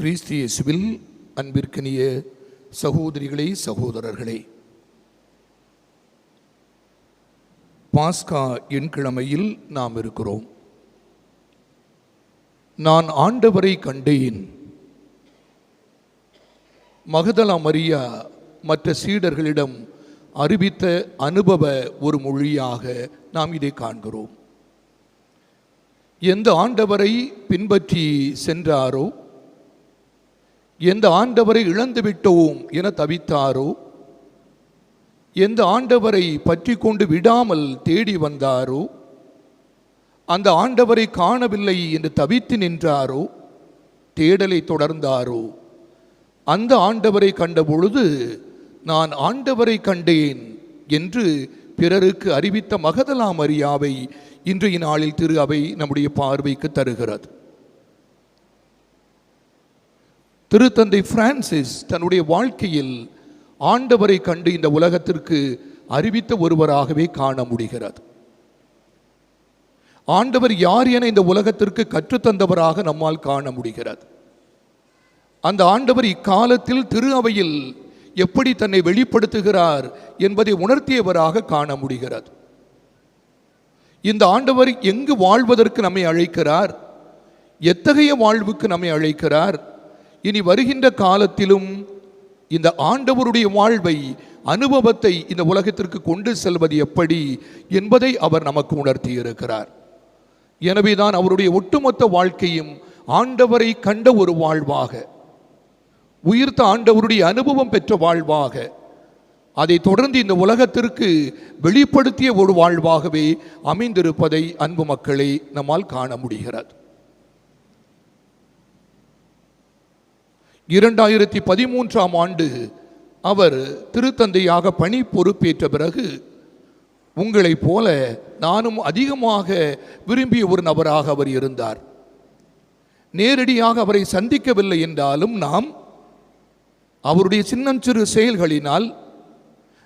கிறிஸ்து இயேசுவில் அன்பிற்கினிய சகோதரிகளே சகோதரர்களே. பாஸ்கா எண்கிழமையில் நாம் இருக்கிறோம். நான் ஆண்டவரை கண்டேன். மகதலா மரியா மற்ற சீடர்களிடம் அறிவித்த அனுபவ ஒரு மொழியாக நாம் இதை காண்கிறோம். எந்த ஆண்டவரை பின்பற்றி சென்றாரோ எந்த ஆண்டவரை இழந்து விட்டோம் என தவித்தாரோ எந்த ஆண்டவரை பற்றி கொண்டு விடாமல் தேடி வந்தாரோ அந்த ஆண்டவரை காணவில்லை என்று தவித்து நின்றாரோ தேடலை தொடர்ந்தாரோ அந்த ஆண்டவரை கண்டபொழுது நான் ஆண்டவரை கண்டேன் என்று பிறருக்கு அறிவித்த மகதலா மரியாவை இன்றைய நாளில் திரு அவை நம்முடைய பார்வைக்கு தருகிறது. திருத்தந்தை பிரான்சிஸ் தன்னுடைய வாழ்க்கையில் ஆண்டவரை கண்டு இந்த உலகத்திற்கு அறிவித்த ஒருவராகவே காண முடிகிறது. ஆண்டவர் யார் என இந்த உலகத்திற்கு கற்றுத்தந்தவராக நம்மால் காண முடிகிறது. அந்த ஆண்டவர் இக்காலத்தில் திரு அவையில் எப்படி தன்னை வெளிப்படுத்துகிறார் என்பதை உணர்த்தியவராக காண முடிகிறது. இந்த ஆண்டவர் எங்கு வாழ்வதற்கு நம்மை அழைக்கிறார்? எத்தகைய வாழ்வுக்கு நம்மை அழைக்கிறார்? இனி வருகின்ற காலத்திலும் இந்த ஆண்டவருடைய வாழ்வை அனுபவத்தை இந்த உலகத்திற்கு கொண்டு செல்வது எப்படி என்பதை அவர் நமக்கு உணர்த்தி இருக்கிறார். எனவேதான் அவருடைய ஒட்டுமொத்த வாழ்க்கையும் ஆண்டவரை கண்ட ஒரு வாழ்வாக உயிர்த்த ஆண்டவருடைய அனுபவம் பெற்ற வாழ்வாக அதை தொடர்ந்து இந்த உலகத்திற்கு வெளிப்படுத்திய ஒரு வாழ்வாகவே அமைந்திருப்பதை அன்பு மக்களை நம்மால் காண முடிகிறது. இரண்டாயிரத்தி பதிமூன்றாம் ஆண்டு அவர் திருத்தந்தையாக பணி பொறுப்பேற்ற பிறகு உங்களைப் போல நானும் அதிகமாக விரும்பிய ஒரு நபராக அவர் இருந்தார். நேரடியாக அவரை சந்திக்கவில்லை என்றாலும் நாம் அவருடைய சின்னஞ்சிறு செயல்களினால்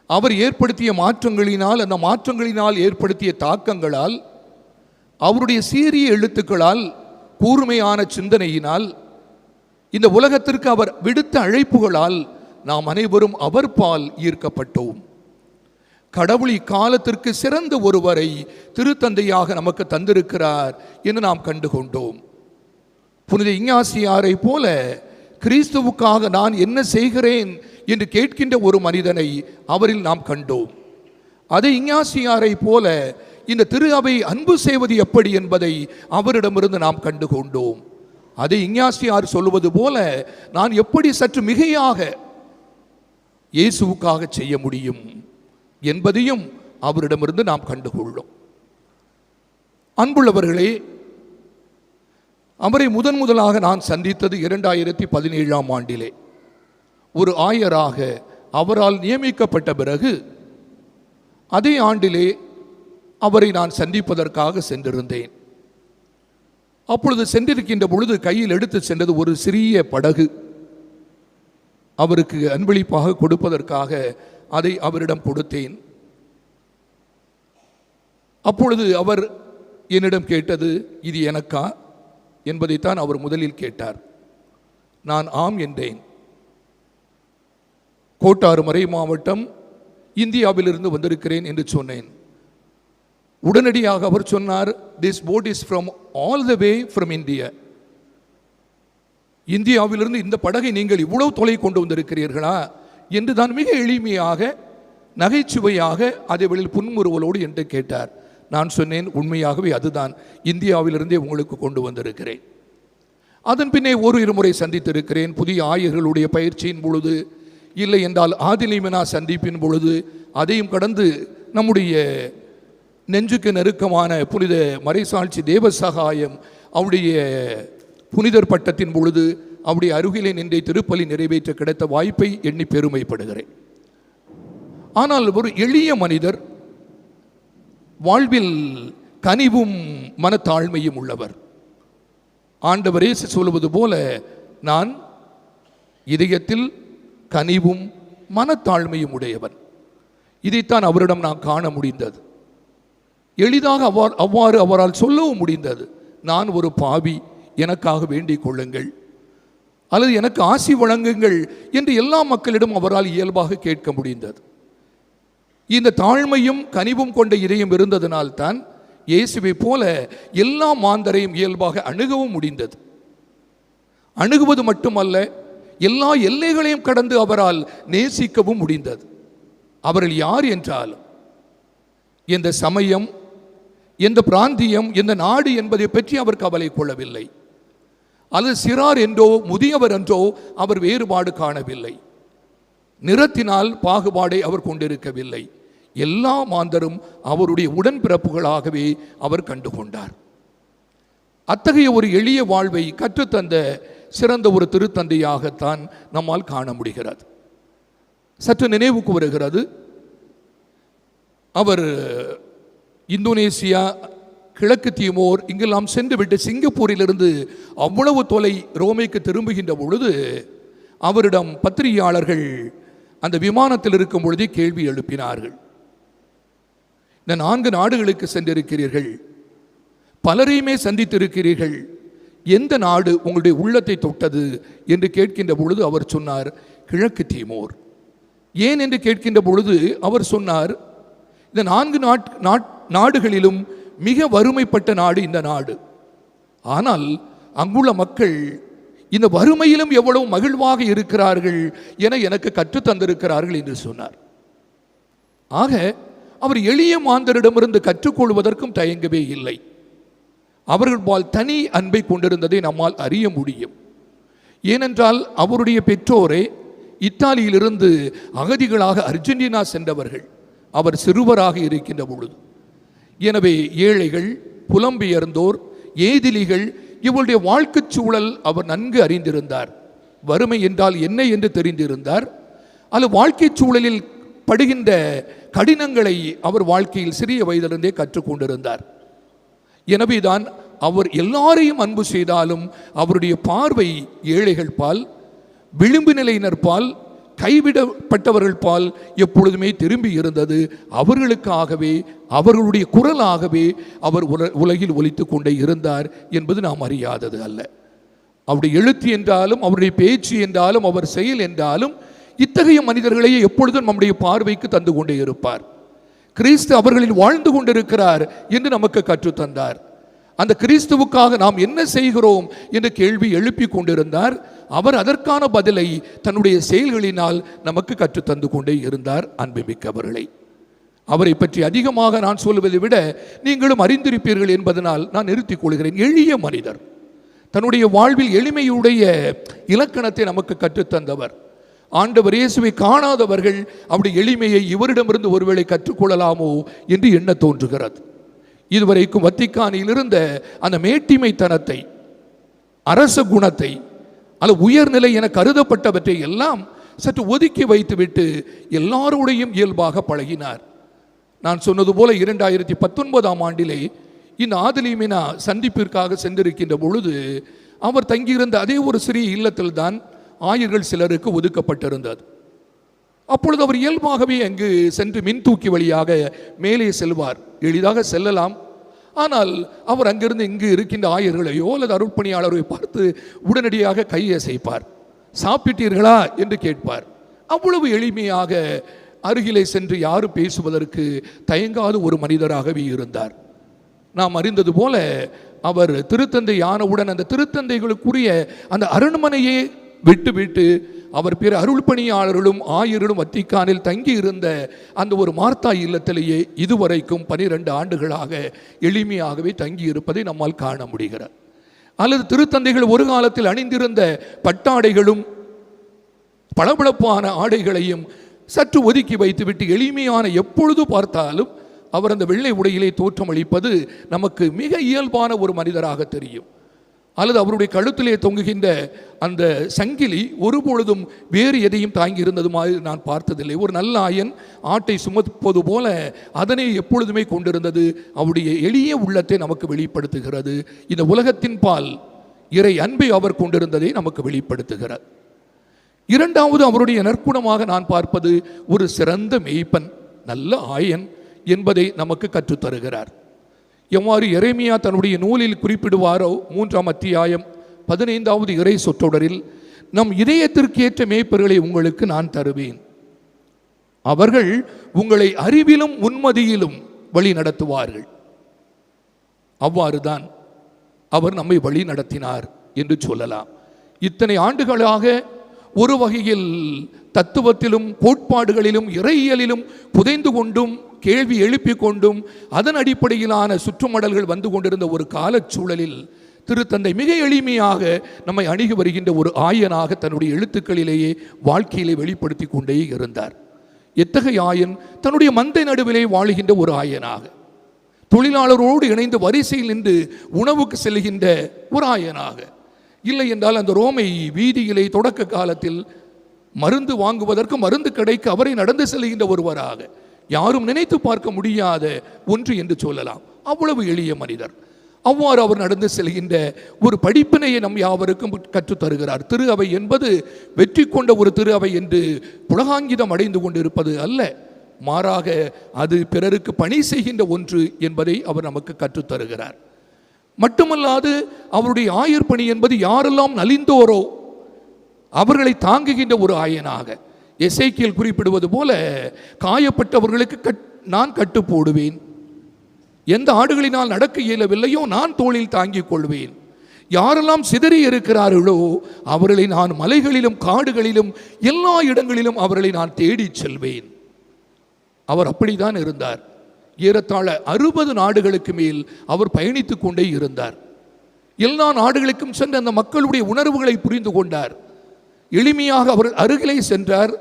அவர் ஏற்படுத்திய மாற்றங்களினால் அந்த மாற்றங்களினால் ஏற்படுத்திய தாக்கங்களால் அவருடைய சீரிய எழுத்துக்களால் கூர்மையான சிந்தனையினால் இந்த உலகத்திற்கு அவர் விடுத்த அழைப்புகளால் நாம் அனைவரும் அவர் பால் ஈர்க்கப்பட்டோம். கடவுள் இக்காலத்திற்கு சிறந்த ஒருவரை திருத்தந்தையாக நமக்கு தந்திருக்கிறார் என்று நாம் கண்டுகொண்டோம். புனித இஞ்ஞாசியாரை போல கிறிஸ்துவுக்காக நான் என்ன செய்கிறேன் என்று கேட்கின்ற ஒரு மனிதனை அவரில் நாம் கண்டோம். அதை இஞ்ஞாசியாரை போல இந்த திரு அவை அன்பு செய்வது எப்படி என்பதை அவரிடமிருந்து நாம் கண்டு கொண்டோம் அதை இஞ்ஞாசியார் சொல்லுவது போல நான் எப்படி சற்று மிகையாக இயேசுவுக்காக செய்ய முடியும் என்பதையும் அவரிடமிருந்து நாம் கண்டுகொள்ளோம். அன்புள்ளவர்களே அவரை முதன் முதலாக நான் சந்தித்தது இரண்டாயிரத்தி பதினேழாம் ஆண்டிலே. ஒரு ஆயராக அவரால் நியமிக்கப்பட்ட பிறகு அதே ஆண்டிலே அவரை நான் சந்திப்பதற்காக சென்றிருந்தேன். அப்பொழுது சென்றிருக்கின்ற பொழுது கையில் எடுத்து சென்றது ஒரு சிறிய படகு. அவருக்கு அன்பளிப்பாக கொடுப்பதற்காக அதை அவரிடம் கொடுத்தேன். அப்பொழுது அவர் என்னிடம் கேட்டது இது எனக்கா? என்பதைத்தான் அவர் முதலில் கேட்டார். நான் ஆம் என்றேன். கோட்டாறு மறை மாவட்டம் இந்தியாவிலிருந்து வந்திருக்கிறேன் என்று சொன்னேன். உடனடியாக அவர் சொன்னார் this boat is from all the way from India இந்தியாவிலிருந்து இந்த படகை நீங்கள் இவ்வளவு தொலை கொண்டு வந்திருக்கிறீர்களா? என்று தான் மிக எளிமையாக நகைச்சுவையாக அதே வேளையில் புன்முறுவலோடு என்று கேட்டார். நான் சொன்னேன் உண்மையாகவே அதுதான். இந்தியாவிலிருந்தே உங்களுக்கு கொண்டு வந்திருக்கிறேன். அதன் பின்னே ஒரு இருமுறை சந்தித்திருக்கிறேன். புதிய ஆயர்களுடைய பயிற்சியின் பொழுது இல்லை என்றால் ஆதிலிமினா சந்திப்பின் பொழுது அதையும் கடந்து நம்முடைய நெஞ்சுக்கு நெருக்கமான புனித மறைசாட்சி தேவசகாயம் அவருடைய புனிதர் பட்டத்தின் பொழுது அவருடைய அருகிலே நின்றை திருப்பலி நிறைவேற்ற கிடைத்த வாய்ப்பை எண்ணி பெருமைப்படுகிறேன். ஆனால் ஒரு எளிய மனிதர் வாழ்வில் கனிவும் மனத்தாழ்மையும் உள்ளவர். ஆண்டவரே சொல்வது சொல்லுவது போல நான் இதயத்தில் கனிவும் மனத்தாழ்மையும் உடையவன். இதைத்தான் அவரிடம் நான் காண முடிந்தது. எளிதாக அவ்வாறு அவ்வாறு அவரால் சொல்லவும் முடிந்தது. நான் ஒரு பாவி எனக்காக வேண்டிக் கொள்ளுங்கள். அல்லது எனக்கு ஆசி வழங்குங்கள் என்று எல்லா மக்களிடம் அவரால் இயல்பாக கேட்க முடிந்தது. இந்த தாழ்மையும் கனிவும் கொண்ட இதயம் இருந்ததனால்தான் இயேசுவை போல எல்லா மாந்தரையும் இயல்பாக அணுகவும் முடிந்தது. அணுகுவது மட்டுமல்ல எல்லா எல்லைகளையும் கடந்து அவரால் நேசிக்கவும் முடிந்தது. அவர்கள் யார் என்றாலும் இந்த சமயம் எந்த பிராந்தியம் எந்த நாடு என்பதை பற்றி அவர் கவலை கொள்ளவில்லை. அது சிறார் என்றோ முதியவர் என்றோ அவர் வேறுபாடு காணவில்லை. நிறத்தினால் பாகுபாடை அவர் கொண்டிருக்கவில்லை. எல்லா மாந்தரும் அவருடைய உடன்பிறப்புகளாகவே அவர் கண்டுகொண்டார். அத்தகைய ஒரு எளிய வாழ்வை கற்றுத்தந்த சிறந்த ஒரு திருத்தந்தையாகத்தான் நம்மால் காண முடிகிறது. சற்று நினைவுக்கு வருகிறது. அவர் இந்தோனேசியா கிழக்கு தீமோர் இங்கெல்லாம் சென்றுவிட்டு சிங்கப்பூரிலிருந்து அவ்வளவு தொலை ரோமைக்கு திரும்புகின்ற பொழுது அவரிடம் பத்திரிகையாளர்கள் அந்த விமானத்தில் இருக்கும் பொழுதே கேள்வி எழுப்பினார்கள். இந்த நான்கு நாடுகளுக்கு சென்றிருக்கிறீர்கள். பலரையுமே சந்தித்திருக்கிறீர்கள். எந்த நாடு உங்களுடைய உள்ளத்தை தொட்டது என்று கேட்கின்ற பொழுது அவர் சொன்னார் கிழக்கு தீமோர். ஏன் என்று கேட்கின்ற பொழுது அவர் சொன்னார் இந்த நான்கு நாட் நாட் நாடுகளிலும் மிக வறுமைப்பட்ட நாடு இந்த நாடு. ஆனால் அங்குள்ள மக்கள் இந்த வறுமையிலும் எவ்வளவு மகிழ்வாக இருக்கிறார்கள் என எனக்கு கற்றுத் தந்திருக்கிறார்கள் என்று சொன்னார். ஆக அவர் எளிய மாந்தரிடமிருந்து கற்றுக்கொள்வதற்கும் தயங்கவே இல்லை. அவர்கள் பால் தனி அன்பை கொண்டிருந்ததை நம்மால் அறிய முடியும். ஏனென்றால் அவருடைய பெற்றோரே இத்தாலியிலிருந்து அகதிகளாக அர்ஜென்டினா சென்றவர்கள். அவர் சிறுவராக இருக்கின்ற பொழுது எனவே ஏழைகள் புலம்பெயர்ந்தோர் ஏதிலிகள் இவருடைய வாழ்க்கைச் சூழல் அவர் நன்கு அறிந்திருந்தார். வறுமை என்றால் என்ன என்று தெரிந்திருந்தார். அது வாழ்க்கை சூழலில் படுகின்ற கடினங்களை அவர் வாழ்க்கையில் சிறிய வயதிலிருந்தே கற்றுக்கொண்டிருந்தார் எனவேதான் அவர் எல்லாரையும் அன்பு செய்தாலும் அவருடைய பார்வை ஏழைகள் பால் விளிம்பு நிலையினர் பால் கைவிடப்பட்டவர்கள் பால் எப்பொழுதுமே திரும்பி இருந்தது. அவர்களுக்காகவே அவர்களுடைய குரலாகவே அவர் உல- உலகில் ஒலித்து கொண்டே இருந்தார் என்பது நாம் அறியாதது அல்ல. அவருடைய எழுத்து என்றாலும் அவருடைய பேச்சு என்றாலும் அவர் செயல் என்றாலும் இத்தகைய மனிதர்களையே எப்பொழுதும் நம்முடைய பார்வைக்கு தந்து கொண்டே இருப்பார். கிறிஸ்து அவர்களில் வாழ்ந்து கொண்டிருக்கிறார் என்று நமக்கு கற்றுத்தந்தார். அந்த கிறிஸ்துவுக்காக நாம் என்ன செய்கிறோம் என்ற கேள்வி எழுப்பி கொண்டிருந்தார். அவர் அதற்கான பதிலை தன்னுடைய செயல்களினால் நமக்கு கற்றுத்தந்து கொண்டே இருந்தார் அன்புமிக்கவர்களை. அவரை பற்றி அதிகமாக நான் சொல்வதை விட நீங்களும் அறிந்திருப்பீர்கள் என்பதனால் நான் நிறுத்திக் கொள்கிறேன். எளிய மனிதர். தன்னுடைய வாழ்வில் எளிமையுடைய இலக்கணத்தை நமக்கு கற்றுத்தந்தவர். ஆண்டவர் இயேசுவை காணாதவர்கள் அவருடைய எளிமையை இவரிடமிருந்து ஒருவேளை கற்றுக்கொள்ளலாமோ என்று எண்ண தோன்றுகிறது. இதுவரைக்கும் வத்திக்கானில் இருந்த அந்த மேட்டிமைத்தனத்தை அரச குணத்தை அல்ல உயர்நிலை என கருதப்பட்டவற்றை எல்லாம் சற்று ஒதுக்கி வைத்துவிட்டு எல்லாரோடையும் இயல்பாக பழகினார். நான் சொன்னது போல இரண்டாயிரத்தி பத்தொன்பதாம் ஆண்டிலே இந்த ஆதலிமினா சந்திப்பிற்காக சென்றிருக்கின்ற பொழுது அவர் தங்கியிருந்த அதே ஒரு சிறிய இல்லத்தில் தான் ஆயர்கள் சிலருக்கு ஒதுக்கப்பட்டிருந்தது. அப்பொழுது அவர் இயல்பாகவே அங்கு சென்று மின் தூக்கி வழியாக மேலே செல்வார். எளிதாக செல்லலாம் ஆனால் அவர் அங்கிருந்து இங்கு இருக்கின்ற ஆயர்களையோ அல்லது அருட்பணியாளரை பார்த்து உடனடியாக கையசைப்பார் சாப்பிட்டீர்களா? என்று கேட்பார். அவ்வளவு எளிமையாக அருகிலே சென்று யாரும் பேசுவதற்கு தயங்காத ஒரு மனிதராகவே இருந்தார். நாம் அறிந்தது போல அவர் திருத்தந்தை ஆனவுடன் அந்த திருத்தந்தைகளுக்குரிய அந்த அரண்மனையே விட்டு விட்டு அவர் பிற அருள் பணியாளர்களும் ஆயர்களும் வத்திக்கானில் தங்கி இருந்த அந்த ஒரு மார்த்தா இல்லத்திலேயே இதுவரைக்கும் பனிரெண்டு ஆண்டுகளாக எளிமையாகவே தங்கி இருப்பதை நம்மால் காண முடிகிறார் அல்லது திருத்தந்தைகள் ஒரு காலத்தில் அணிந்திருந்த பட்டாடைகளும் பளபளப்பான ஆடைகளையும் சற்று ஒதுக்கி வைத்துவிட்டு எளிமையான எப்பொழுது பார்த்தாலும் அவர் அந்த வெள்ளை உடையிலே தோற்றமளிப்பது நமக்கு மிக இயல்பான ஒரு மனிதராக தெரியும். அல்லது அவருடைய கழுத்திலே தொங்குகின்ற அந்த சங்கிலி ஒருபொழுதும் வேறு எதையும் தாங்கி இருந்தது மாதிரி நான் பார்த்ததில்லை. ஒரு நல்ல ஆயன் ஆட்டை சுமப்பது போல அதனை எப்பொழுதுமே கொண்டிருந்தது. அவருடைய எளிய உள்ளத்தை நமக்கு வெளிப்படுத்துகிறது. இந்த உலகத்தின் பால் இறை அன்பை அவர் கொண்டிருந்ததை நமக்கு வெளிப்படுத்துகிறார். இரண்டாவது அவருடைய நற்குணமாக நான் பார்ப்பது ஒரு சிறந்த மெய்ப்பன் நல்ல ஆயன் என்பதை நமக்கு கற்றுத்தருகிறார். எவ்வாறு எரேமியா தன்னுடைய நூலில் குறிப்பிடுவாரோ மூன்றாம் அத்தியாயம் பதினைந்தாவது இறை சொற்றொடரில் நம் இதயத்திற்கு ஏற்ற மேய்ப்பர்களை உங்களுக்கு நான் தருவேன். அவர்கள் உங்களை அறிவிலும் உண்மதியிலும் வழி நடத்துவார்கள். அவ்வாறுதான் அவர் நம்மை வழி நடத்தினார் என்று சொல்லலாம். இத்தனை ஆண்டுகளாக ஒரு வகையில் தத்துவத்திலும் கோட்பாடுகளிலும் இறையியலிலும் புதைந்து கொண்டும் கேள்வி எழுப்பிக் கொண்டும் அதன் அடிப்படையிலான சுற்றுமடல்கள் வந்து கொண்டிருந்த ஒரு காலச்சூழலில் திருத்தந்தை மிக எளிமையாக நம்மை அணுகி வருகின்ற ஒரு ஆயனாக தன்னுடைய எழுத்துக்களிலேயே வாழ்க்கையிலே வெளிப்படுத்தி கொண்டே இருந்தார். எத்தகைய ஆயன்? தன்னுடைய மந்தை நடுவிலே வாழுகின்ற ஒரு ஆயனாக. தொழிலாளரோடு இணைந்து வரிசையில் நின்று உணவுக்கு செல்கின்ற ஒரு ஆயனாக. இல்லை என்றால் அந்த ரோமை வீதியிலே தொடக்க காலத்தில் மருந்து வாங்குவதற்கு மருந்து கடைக்கு அவரை நடந்து செல்கின்ற ஒருவராக. யாரும் நினைத்து பார்க்க முடியாத ஒன்று என்று சொல்லலாம். அவ்வளவு எளிய மனிதர். அவ்வாறு அவர் நடந்து செல்கின்ற ஒரு படிப்பினையை நம் யாவருக்கும் கற்றுத் தருகிறார். திரு அவை என்பது வெற்றி கொண்ட ஒரு திரு அவை என்று புலகாங்கிதம் அடைந்து கொண்டிருப்பது அல்ல. மாறாக அது பிறருக்கு பணி செய்கின்ற ஒன்று என்பதை அவர் நமக்கு கற்றுத் தருகிறார். மட்டுமல்லாது அவருடைய ஆயர் பணி என்பது யாரெல்லாம் நலிந்தோரோ அவர்களை தாங்குகின்ற ஒரு ஆயனாக. எசைக்கியல் குறிப்பிடுவது போல காயப்பட்டவர்களுக்கு கட் நான் கட்டு போடுவேன். எந்த ஆடுகளினால் நடக்க இயலவில்லையோ நான் தோளில் தாங்கிக் கொள்வேன். யாரெல்லாம் சிதறி இருக்கிறார்களோ அவர்களை நான் மலைகளிலும் காடுகளிலும் எல்லா இடங்களிலும் அவர்களை நான் தேடிச் செல்வேன். அவர் அப்படித்தான் இருந்தார். ஏறத்தாழ அறுபது நாடுகளுக்கு மேல் அவர் பயணித்துக் கொண்டே இருந்தார். எல்லா நாடுகளுக்கும் சென்று அந்த மக்களுடைய உணர்வுகளை புரிந்து கொண்டார். எளிமையாக அவர் அருகிலே சென்றார்.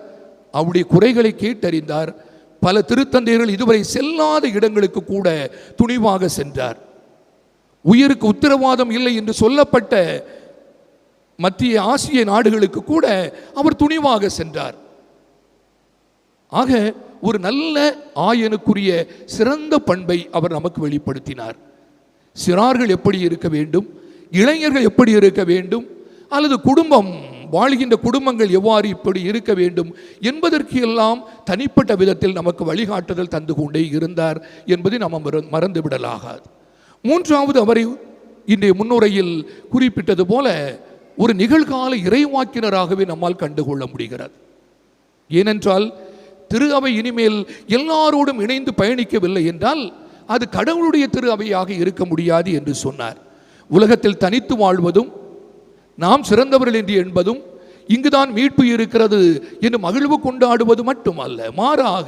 அவருடைய குறைகளை கேட்டறிந்தார். பல திருத்தந்தையர்கள் இதுவரை செல்லாத இடங்களுக்கு கூட துணிவாக சென்றார். உயிருக்கு உத்தரவாதம் இல்லை என்று சொல்லப்பட்ட மத்திய ஆசிய நாடுகளுக்கு கூட அவர் துணிவாக சென்றார். ஆக ஒரு நல்ல ஆயனுக்குரிய சிறந்த பண்பை அவர் நமக்கு வெளிப்படுத்தினார். சிறார்கள் எப்படி இருக்க வேண்டும்? இளைஞர்கள் எப்படி இருக்க வேண்டும்? அல்லது குடும்பம் வாழ்கின்ற குடும்பங்கள் எவ்வாறு இப்படி இருக்க வேண்டும் என்பதற்கு எல்லாம் தனிப்பட்ட விதத்தில் நமக்கு வழிகாட்டுதல் தந்து கொண்டே இருந்தார் என்பதை நாம் மற- மறந்து விடலாகாது. மூன்றாவது அவரை இன்றைய முன்னுரையில் குறிப்பிட்டது போல ஒரு நிகழ்கால இறைவாக்கினராகவே நம்மால் கண்டுகொள்ள முடிகிறது. ஏனென்றால் திரு அவை இனிமேல் எல்லாரோடும் இணைந்து பயணிக்கவில்லை என்றால் அது கடவுளுடைய திரு அவையாக இருக்க முடியாது என்று சொன்னார். உலகத்தில் தனித்து வாழ்வதும் நாம் சிறந்தவர்கள் என்று என்பதும் இங்குதான் மீட்பு இருக்கிறது என்று மகிழ்வு கொண்டாடுவது மட்டுமல்ல மாறாக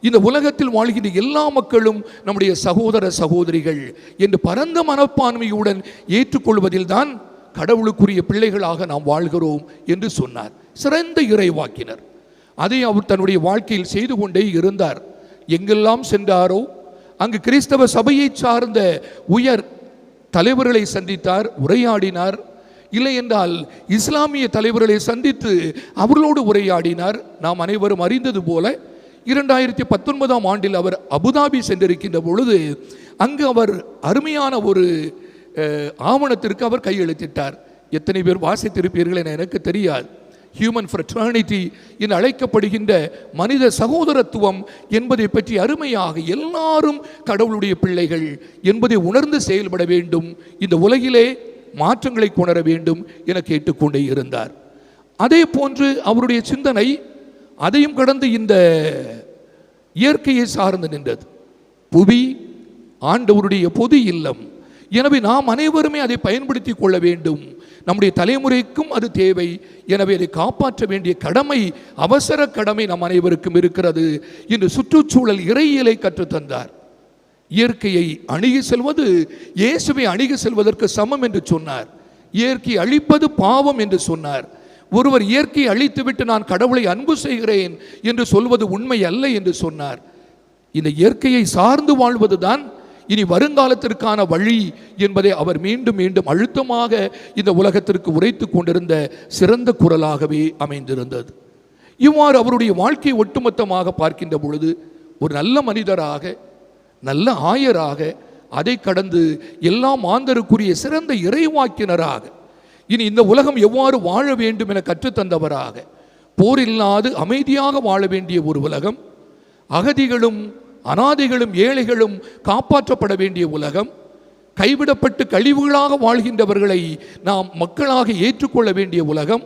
இந்த உலகத்தில் வாழ்கின்ற எல்லா மக்களும் நம்முடைய சகோதர சகோதரிகள் என்று பரந்த மனப்பான்மையுடன் ஏற்றுக்கொள்வதில்தான் கடவுளுக்குரிய பிள்ளைகளாக நாம் வாழ்கிறோம் என்று சொன்னார். சிறந்த இறைவாக்கினர். அதை அவர் தன்னுடைய வாழ்க்கையில் செய்து கொண்டே இருந்தார். எங்கெல்லாம் சென்றாரோ அங்கு கிறிஸ்தவ சபையை சார்ந்த உயர் தலைவர்களை சந்தித்தார் உரையாடினார். இல்லை என்றால் இஸ்லாமிய தலைவர்களை சந்தித்து அவர்களோடு உரையாடினார். நாம் அனைவரும் அறிந்தது போல இரண்டாயிரத்தி பத்தொன்பதாம் ஆண்டில் அவர் அபுதாபி சென்றிருக்கின்ற பொழுது அங்கு அவர் அருமையான ஒரு ஆவணத்திற்கு அவர் கையெழுத்திட்டார். எத்தனை பேர் வாசித்திருப்பீர்கள் என எனக்கு தெரியாது. ஹியூமன் ஃப்ரெட்டர்னிட்டி என்று அழைக்கப்படுகின்ற மனித சகோதரத்துவம் என்பதை பற்றி அருமையாக எல்லாரும் கடவுளுடைய பிள்ளைகள் என்பதை உணர்ந்து செயல்பட வேண்டும். இந்த உலகிலே மாற்றங்களை கொணர வேண்டும் என கேட்டுக்கொண்டே இருந்தார். அதே போன்று அவருடைய சிந்தனை அதையும் கடந்து இந்த இயற்கையை சார்ந்து நின்றது. புவி ஆண்டவருடைய பொது இல்லம். எனவே நாம் அனைவருமே அதை பயன்படுத்தி கொள்ள வேண்டும். நம்முடைய தலைமுறைக்கும் அது தேவை. எனவே அதை காப்பாற்ற வேண்டிய கடமை அவசர கடமை நம் அனைவருக்கும் இருக்கிறது இன்று சுற்றுச்சூழல் இறையியலை கற்றுத்தந்தார். இயற்கையை அணுகி செல்வது இயேசுவை அணுகி செல்வதற்கு சமம் என்று சொன்னார். இயற்கை அழிப்பது பாவம் என்று சொன்னார். ஒருவர் இயற்கையை அழித்துவிட்டு நான் கடவுளை அன்பு செய்கிறேன் என்று சொல்வது உண்மை அல்ல என்று சொன்னார். இந்த இயற்கையை சார்ந்து வாழ்வதுதான் இனி வருங்காலத்திற்கான வழி என்பதை அவர் மீண்டும் மீண்டும் அழுத்தமாக இந்த உலகத்திற்கு உரைத்து கொண்டிருந்த சிறந்த குரலாகவே அமைந்திருந்தது. இவ்வாறு அவருடைய வாழ்க்கை ஒட்டுமொத்தமாக பார்க்கின்ற பொழுது ஒரு நல்ல மனிதராக நல்ல ஆயராக அதை கடந்து எல்லாம் மாந்தருக்குரிய சிறந்த இறைவாக்கினராக. இனி இந்த உலகம் எவ்வாறு வாழ வேண்டும் என கற்றுத்தந்தவராக. போர் இல்லாது அமைதியாக வாழ வேண்டிய ஒரு உலகம். அகதிகளும் அனாதைகளும் ஏழைகளும் காப்பாற்றப்பட வேண்டிய உலகம். கைவிடப்பட்டு கழிவுகளாக வாழ்கின்றவர்களை நாம் மக்களாக ஏற்றுக்கொள்ள வேண்டிய உலகம்.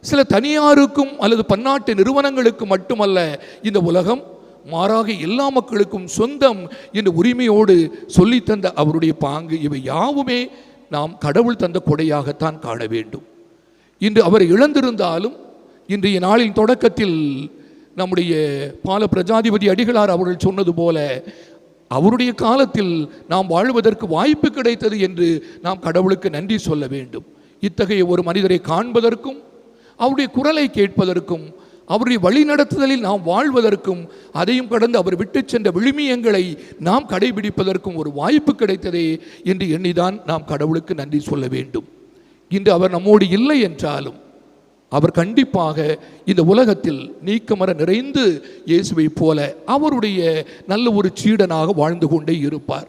சில தனியாருக்கும் அல்லது பன்னாட்டு நிறுவனங்களுக்கு மட்டுமல்ல இந்த உலகம். மாறாக எல்லா மக்களுக்கும் சொந்தம் என்ற உரிமையோடு சொல்லித்தந்த அவருடைய பாங்கு இவை யாவுமே நாம் கடவுள் தந்த கொடையாகத்தான் காண வேண்டும். இன்று அவர் இழந்திருந்தாலும் இன்றைய நாளின் தொடக்கத்தில் நம்முடைய பால பிரஜாதிபதி அடிகளார் அவர்கள் சொன்னது போல அவருடைய காலத்தில் நாம் வாழ்வதற்கு வாய்ப்பு கிடைத்தது என்று நாம் கடவுளுக்கு நன்றி சொல்ல வேண்டும். இத்தகைய ஒரு மனிதரை காண்பதற்கும் அவருடைய குரலை கேட்பதற்கும் அவருடைய வழிநடத்துதலில் நாம் வாழ்வதற்கும் அதையும் கடந்து அவர் விட்டு சென்ற விழுமியங்களை நாம் கடைபிடிப்பதற்கும் ஒரு வாய்ப்பு கிடைத்ததே என்று எண்ணிதான் நாம் கடவுளுக்கு நன்றி சொல்ல வேண்டும். இன்று அவர் நம்மோடு இல்லை என்றாலும் அவர் கண்டிப்பாக இந்த உலகத்தில் நீக்கமர நிறைந்து இயேசுவைப் போல அவருடைய நல்ல ஒரு சீடனாக வாழ்ந்து கொண்டே இருப்பார்.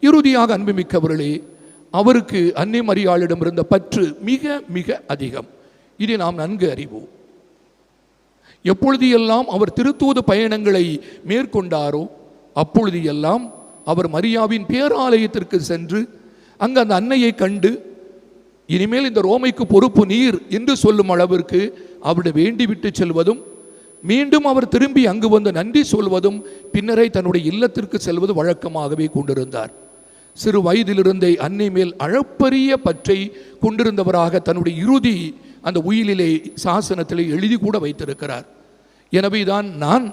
இறுதியாக அன்புமிக்கவர்களே அவருக்கு அன்னை மரியாளிடம் இருந்த பற்று மிக மிக அதிகம். இதை நாம் நன்கு அறிவோம். எப்பொழுது எல்லாம் அவர் திருத்தூது பயணங்களை மேற்கொண்டாரோ அப்பொழுது எல்லாம் அவர் மரியாவின் பேராலயத்திற்கு சென்று அங்கு அந்த அன்னையை கண்டு இனிமேல் இந்த ரோமைக்கு பொறுப்பு நீர் என்று சொல்லும் அளவிற்கு அவரிடம் வேண்டிவிட்டு செல்வதும் மீண்டும் அவர் திரும்பி அங்கு வந்து நன்றி சொல்வதும் பின்னரே தன்னுடைய இல்லத்திற்கு செல்வது வழக்கமாகவே கொண்டிருந்தார். சிறு வயதிலிருந்தே அன்னை மேல் அளப்பரிய பற்றை கொண்டிருந்தவராக தன்னுடைய இறுதி அந்த உயிலிலே சாசனத்திலே எழுதி கூட வைத்திருக்கிறார். எனவேதான் நான்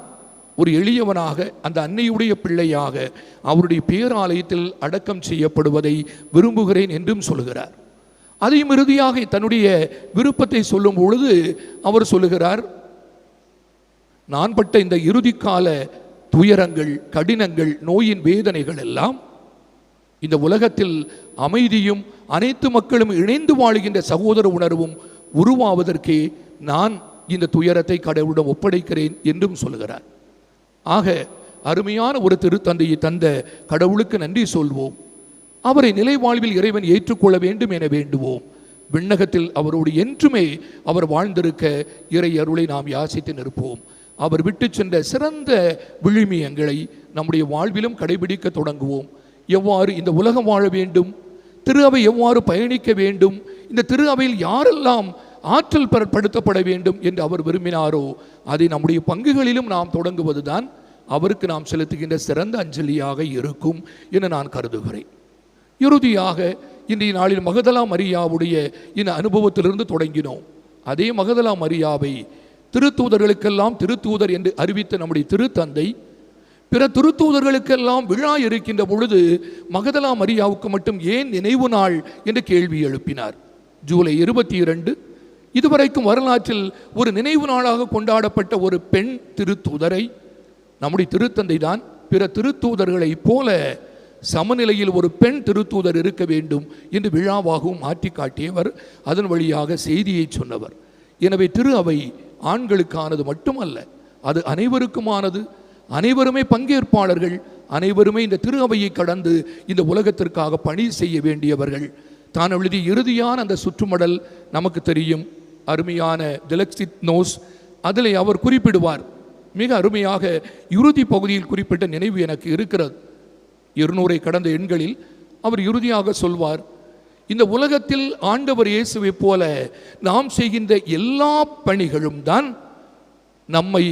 ஒரு எளியவனாக அந்த அன்னையுடைய பிள்ளையாக அவருடைய பேராலயத்தில் அடக்கம் செய்யப்படுவதை விரும்புகிறேன் என்றும் சொல்கிறார் அதையும் இறுதியாக தன்னுடைய விருப்பத்தை சொல்லும் பொழுது அவர் சொல்லுகிறார் நான் பட்ட இந்த இறுதிக்கால துயரங்கள் கடினங்கள் நோயின் வேதனைகள் எல்லாம் இந்த உலகத்தில் அமைதியும் அனைத்து மக்களும் இணைந்து வாழுகின்ற சகோதர உணர்வும் உருவாவதற்கே நான் இந்த துயரத்தை கடவுளிடம் ஒப்படைக்கிறேன் என்றும் சொல்கிறார் ஆக அருமையான ஒரு திருத்தந்தையை தந்த கடவுளுக்கு நன்றி சொல்வோம். அவரை நிலை வாழ்வில் இறைவன் ஏற்றுக்கொள்ள வேண்டும் என வேண்டுவோம். விண்ணகத்தில் அவரோடு என்றுமே அவர் வாழ்ந்திருக்க இறை அருளை நாம் யாசித்து நிற்போம். அவர் விட்டு சென்ற சிறந்த விழுமியங்களை நம்முடைய வாழ்விலும் கடைபிடிக்க தொடங்குவோம். எவ்வாறு இந்த உலகம் வாழ வேண்டும்? திரு அவை எவ்வாறு பயணிக்க வேண்டும்? இந்த திரு அவையில் யாரெல்லாம் ஆற்றல் படுத்தப்பட வேண்டும் என்று அவர் விரும்பினாரோ அதை நம்முடைய பங்குகளிலும் நாம் தொடங்குவதுதான் அவருக்கு நாம் செலுத்துகின்ற சிறந்த அஞ்சலியாக இருக்கும் என நான் கருதுகிறேன். இறுதியாக இன்றைய நாளில் மகதலா மரியாவுடைய இந்த அனுபவத்திலிருந்து தொடங்கினோம். அதே மகதலா மரியாவை திருத்தூதர்களுக்கெல்லாம் திருத்தூதர் என்று அறிவித்த நம்முடைய திருத்தந்தை பிற திருத்தூதர்களுக்கெல்லாம் விழா இருக்கின்ற பொழுது மகதலா மரியாவுக்கு மட்டும் ஏன் நினைவு நாள் என்று கேள்வி எழுப்பினார். ஜூலை இருபத்தி இரண்டு இதுவரைக்கும் வரலாற்றில் ஒரு நினைவு நாளாக கொண்டாடப்பட்ட ஒரு பெண் திருத்தூதரை நம்முடைய திருத்தந்தை தான் பிற திருத்தூதர்களைப் போல சமநிலையில் ஒரு பெண் திருத்தூதர் இருக்க வேண்டும் என்று விழாவாகவும் மாற்றி காட்டியவர் அதன் வழியாக செய்தியை சொன்னவர். எனவே திரு அவை ஆண்களுக்கானது மட்டுமல்ல அது அனைவருக்குமானது. அனைவருமே பங்கேற்பாளர்கள் அனைவருமே இந்த திரு அவையை கடந்து இந்த உலகத்திற்காக பணி செய்ய வேண்டியவர்கள். தான் எழுதிய இறுதியான அந்த சுற்றுமடல் நமக்கு தெரியும். அருமையான திலக்சித் நோஸ் அதில் அவர் குறிப்பிடுவார். மிக அருமையாக இறுதி பகுதியில் குறிப்பிட்ட நினைவு எனக்கு இருக்கிறது. இருநூறை கடந்த எண்களில் அவர் இறுதியாக சொல்வார் இந்த உலகத்தில் ஆண்டவர் இயேசுவைப் போல நாம் செய்கின்ற எல்லா பணிகளும் தான் நம்மை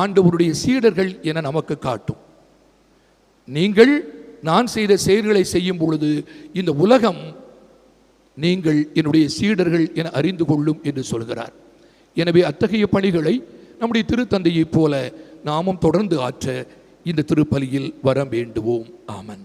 ஆண்டவருடைய சீடர்கள் என நமக்கு காட்டும். நீங்கள் நான் செய்த செயல்களை செய்யும் பொழுது இந்த உலகம் நீங்கள் என்னுடைய சீடர்கள் என அறிந்து கொள்ளும் என்று சொல்கிறார். எனவே அத்தகைய பணிகளை நம்முடைய திருத்தந்தையைப் போல நாமும் தொடர்ந்து ஆற்ற இந்த திருப்பலியில் வர வேண்டுவோம். ஆமன்.